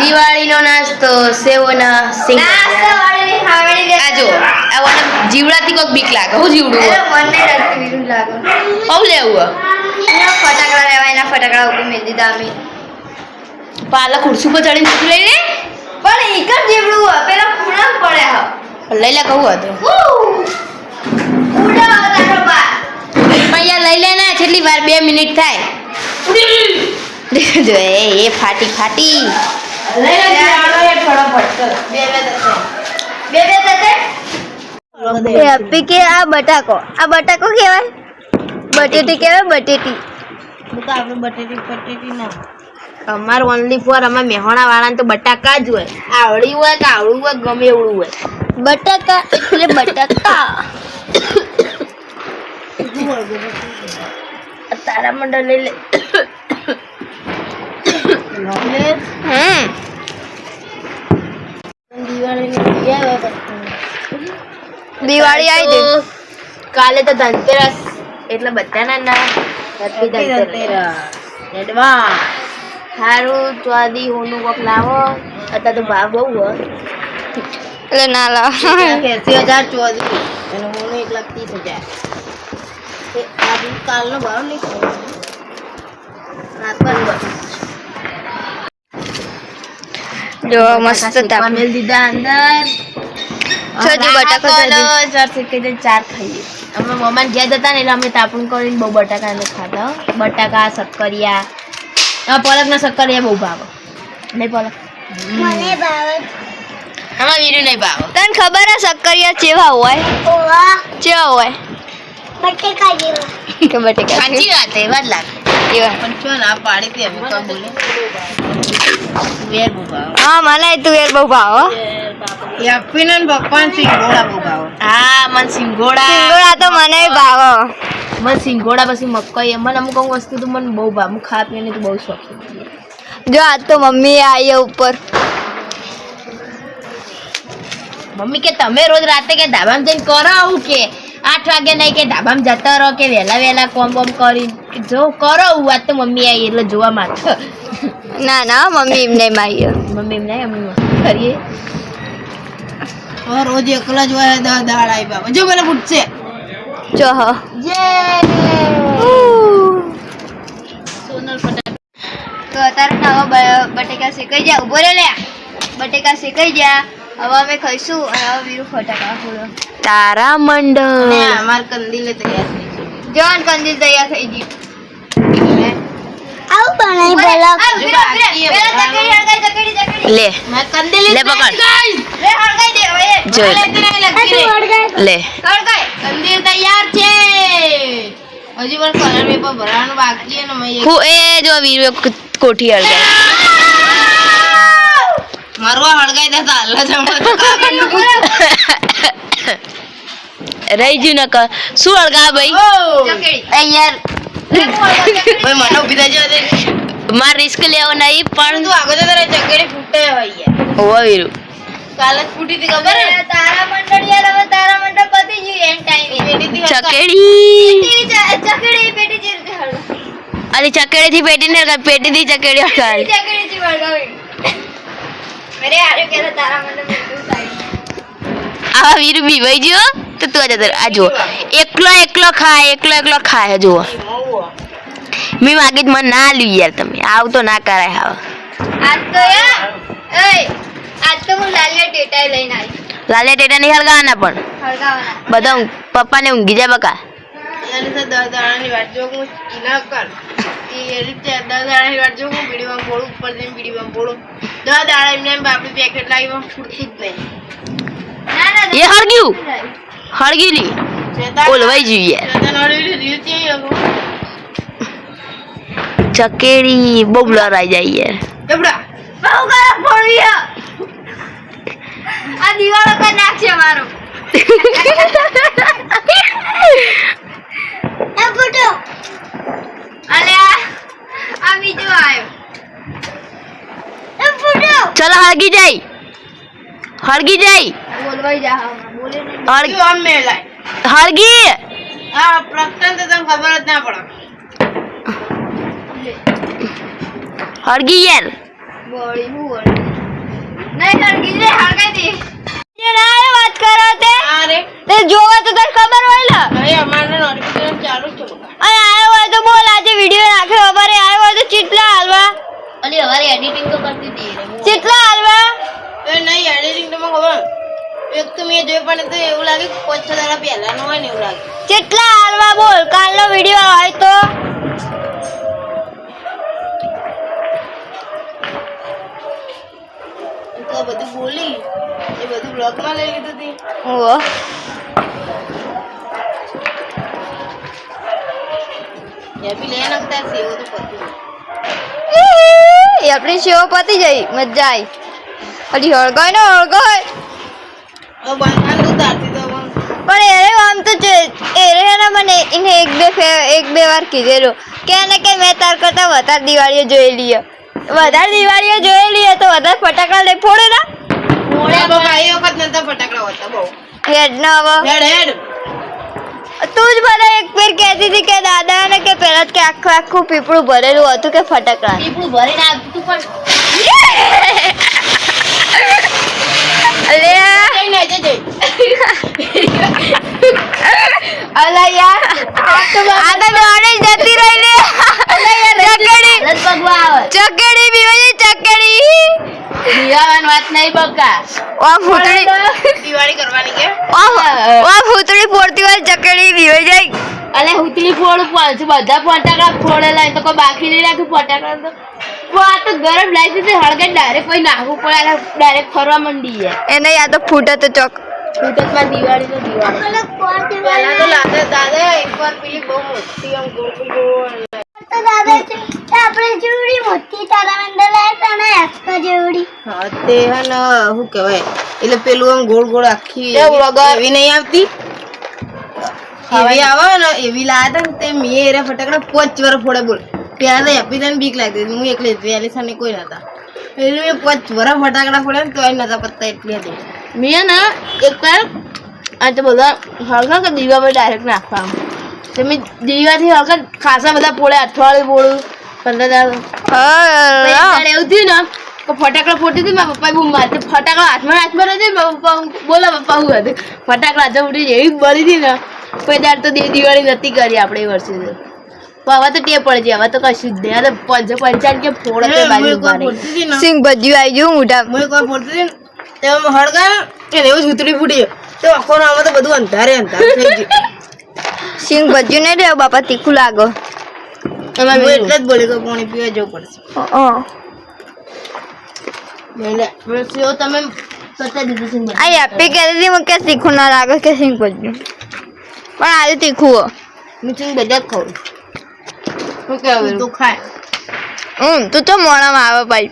દિવાળીનો નાસ્તો સેવના સિંગ. નાસ્તો વાળી ખાવડી દે આ વાળા જીવડાથી કોક બીક લાગે હું જીવડું મને લાગે. હવ લેવું એના ફટાકડા લેવા એના ફટાકડા ઉપર મેં દીધા અમે પાલા ખુરશી પર ચડીને ચૂકી લઈ લે. પણ એક જ જીવડું હોય પેલા પૂરા પડે હા. લઈ લે કહું હતું હો તારો બા પણ યાર લઈ લે ને છેલ્લી વાર બે મિનિટ થાય. જો એ ફાટી ફાટી. અપ્પી કે આ બટાકો. આ બટાકો કહેવાય બટેટી કહેવાય બટેટી. અમાર ઓનલી ફોર અમાર મેહોણા વાળાને તો બટાકા જ હોય. આવડી હોય કે આવડું હોય ગમે એવડું હોય. બટાકા એટલે બટાકા. તારા મંડળ લઈ લે. દિવાળી આવી ગઈ કાલે તો ધનતેરસ એટલે બધાના ના હેપી ધનતેરસ. એડવાન્સ સારું ચોદી હોનું કોક લાવો. અત્યારે તો ભાવ બહુ હોય. એટલે ના લાવો. એસી હજાર ચોદી અને હોનું એક લાખ ત્રીસ હજાર. કાલનો ભાવ નહીં ખબર. રાતમાં જો મસ્ત તાપ મેલ દીધા અંદર છોજી બટાકો છોજી. ચાર સિક્કે ચાર ખાઈએ અમે મમ્માને ઘેર જતા ને એટલે અમે તાપણું કરીને બહુ બટાકા ને ખાતા હો. બટાકા શક્કરિયા આ પલકના શક્કરિયા બહુ ભાવે નહીં પલક મને ભાવે આમાં વીરું નહીં ભાવે તને ખબર હે સક્કરિયા ચેવા હોય ચેવા હોય બટેકા જેવા કે બટેકા સાચી વાત છે, એવા જ લાગે એવા પણ છો ના પાડી હતી અમે તો બોલે વેર બહુ ભાવે હા મને તું એ બહુ ભાવ યપ્પીને પપ્પાને સિંગોડા બહુ ભાવે હા મને સિંગોડા સિંગોડા તો મને ભાવ. મને સિંગોડા પછી મકાઈ. મને અમુક અમુક વસ્તુ તો મને બહુ ભાવે. હું ખાવા પીવાની તો બહુ શોખીન છું. જો આજ તો મમ્મી આવી ઉપર. મમ્મી કે તમે રોજ રાતે કે ધાબામાં જઈને કરો આવું કે? આઠ વાગે નહીં કે ધાબામાં જતા રહો કે વહેલા વહેલા કોમ બોમ કરી જો કરો આવું. આજ તો મમ્મી આવી એટલે જોવા માટે ના ના મમ્મી એમ નહીં મારી મમ્મી એમ નહીં અમે કરીએ. રોજ એકલા જ હોય દા દાળ આવી બાબા જો મને ફૂટશે જો હ. સોનલ ફટાક તો અત્યારે નવા બટેકા શેકાઈ ગયા. ઊભો રે લ્યા બટેકા શેકાઈ ગયા. હવે અમે ખાઈશું અને હવે વીરુ ફટાકા ફૂલો તારા મંડળ. અમાર કંદીલે તૈયાર થઈ જવાન જોન કંદીલ તૈયાર થઈ ગયું લે. લે પકડ. જો લે. કંદીલ તૈયાર છે. હજી પણ કલર પેપર ભરવાનું બાકી છે ને મેં હું એ જો વીર કોઠી હળગાઈ. મારવા હળગાઈ દે તાલા રહી ગયું નકર. શું હળગા ભાઈ? એ યાર ભાઈ મને ઊભી થઈ જવા દે માર રિસ્ક લેવો નહીં પણ તું આગળ તો તારા ચકેડી ફૂટે હોય વીરુ. કાલે ફૂટી હતી ખબર હે? તારા મંડળ યાર હવે તારા મંડળ પતી ગયું એન ટાઈમ ચકેડી. ચકડી ચકડી પેટી જીર. અરે ચકેડી થી પેટી ને પેટી થી ચકડી હળગાવી ચકડી થી વળગાવી. અરે આરે કે તારા મંડળ પેટું વીર આવા વીરુ બીવાઈ ગયો તો તું આજે આ જો એકલો એકલો ખાય એકલો એકલો ખાય જુઓ. મેં માગી જ મને ના લ્યું યાર તમે. આવું તો ના કરાય હાવ. આજ તો યાર એય આજ તો હું લાલિયા ટેટા લઈને આવી. લાલિયા ટેટા નહીં હળગાવાના પણ. બધા પપ્પાને ઊંઘી જાય બકા ના ના એ હળગ્યું. હળગી લી. ઓલવાઈ જોઈએ. ચકેડી બહુ આવી જાય યાર. બહુ ગરમ પડવી આ દિવાળો કઈ નાખશે મારો. એ ફૂટો. અલે આ આ બીજો આવ્યો. એ ફૂટો. ચલો હળગી જાય. હળગી જાય. બોલવાઈ જા. બોલે નહીં. હળગી. હળગી હળગી યાર બોળી હું બોળી નહીં હળગી લે હળગાઈ દે. ના વાત કરો તે? અરે તે જોવા તો તને ખબર હોય ને અમારે નોટિફિકેશન ચાલુ છે. અને આવ્યો હોય તો બોલ આજે વીડિયો નાખ્યો અમારે. આવ્યો હોય તો ચીટલા હાલવા. અલી અમારે એડિટિંગ તો કરતી હતી. ચીટલા હાલવા. એ નહીં એડિટિંગ તો મને ખબર. એક તો મેં જોયું પણ તો એવું લાગે કે પાંચ છ દાડા પહેલાનું હોય ને એવું એ બધું બ્લોગમાં લઈ લીધું હતી ઓહો એ બી લે નાખતા છે એવું તો પતું એ આપણી સેવા પતી જઈ મજા આવી અડી હળગાય ને હળગાય હવે બાંધવાનું તો તારથી તો હવે પણ એરે આમ તો છે- એરે એને મને એને એક બે ફે- એક બે વાર કીધેલું કે એને કે મેં તાર કરતા વધારે દિવાળીઓ જોયેલી છે વધારે દિવાળીઓ જોયેલી છે તો વધારે ફટાકડા લઈ ફોડે ના હેડ ના હવે હેડ હેડ. તું જ મને એક ફેર કહેતી હતી કે દાદા ને કે પેલા કે આખું આખું પીપળું ભરેલું હતું કે ફટાકડા. પીપળું ભરીને આવતું પણ. અલે. યાર. આ તો દોડે જતી રહી લે ચકેડી. ચકેડી બીવે ચકેડી. વાત નહીં બકા ઓ ફૂટડી દિવાળી કરવાની કે? ઓ ફૂટડી ફોડતી હોય ચકડી બીવે જાય. અલે હુતલી ફોડ પાંચ બધા ફટાકડા ફોડેલા તો કોઈ બાકી નહીં રાખ્યું ફટાકડા તો. આ તો ગરમ લાગી છે હળગે ડાયરેક્ટ કોઈ નાખવું પડે ડાયરેક્ટ ફરવા મંડી જાય એને આ તો ફૂટે તો ચોક. ફૂટતમાં દિવાળી તો દિવાળી. પહેલા તો લાગે દાદા એકવાર પેલી બહુ મોટી આમ ગોળ ગોળ ગોળ તો દાદા આપણે જેવડી મોટી તારા મંડળ હા તે હે ને શું કહેવાય એટલે પેલું આમ ગોળ ગોળ આખી એવી નહીં આવતી? એવી આવે ને એવી લાયા હતા ને તે મેં એરા ફટાકડા પાંચ વાર ફોડે બોલ. પહેલાં તો હેપી તને બીક લાગતી હું એકલી હતી વેલી સામે કોઈ નતા એટલે મેં પાંચ વાર ફટાકડા ફોડ્યા ને તોય નતા પત્તા એટલી હતી. મેં ને એક વાર આ તો બધા હળગા કે દીવા પર ડાયરેક્ટ નાખવા. તો મેં દીવાથી હળગા ખાસા બધા પોળે અઠવાડિયું પોળું પંદર એવું થયું ને ફટાકડા ફોટી હતી મારા પપ્પાએ બૂમ મારી ફટાકડા હાથમાં હાથમાં નથી મારા પપ્પા બોલા પપ્પા હું હતું. ફટાકડા હાથમાં ઉઠી એવી બળી હતી ને. કોઈ તો દિવાળી નથી કરી આપણે એ વર્ષે પણ હવે તો ટેપ પડી હવે તો કશું જ નહીં. હવે પંચ પંચાયત કે ફોડે સિંગ ભજ્યું આવી ગયું મોટા મને કોઈ ફોડતી હતી ને હળગા એને એવું જ ઉતરી ફૂટી તો આખો આમાં તો બધું અંધારે અંધારે થઈ ગયું. સિંગ ભજ્યું નહીં રહ્યો બાપા તીખું લાગો. એમાં એટલે જ બોલી કે પાણી પીવા જવું પડશે. એટલે સેવ તમે આ એપી કહેતી હતી કે તીખું ના લાગે કે સિંગ પણ આજે તીખું હો હું બધા ખાવું શું કહેવાય? તું ખાય. હમ તું તો મોણામાં આવે ભાઈ.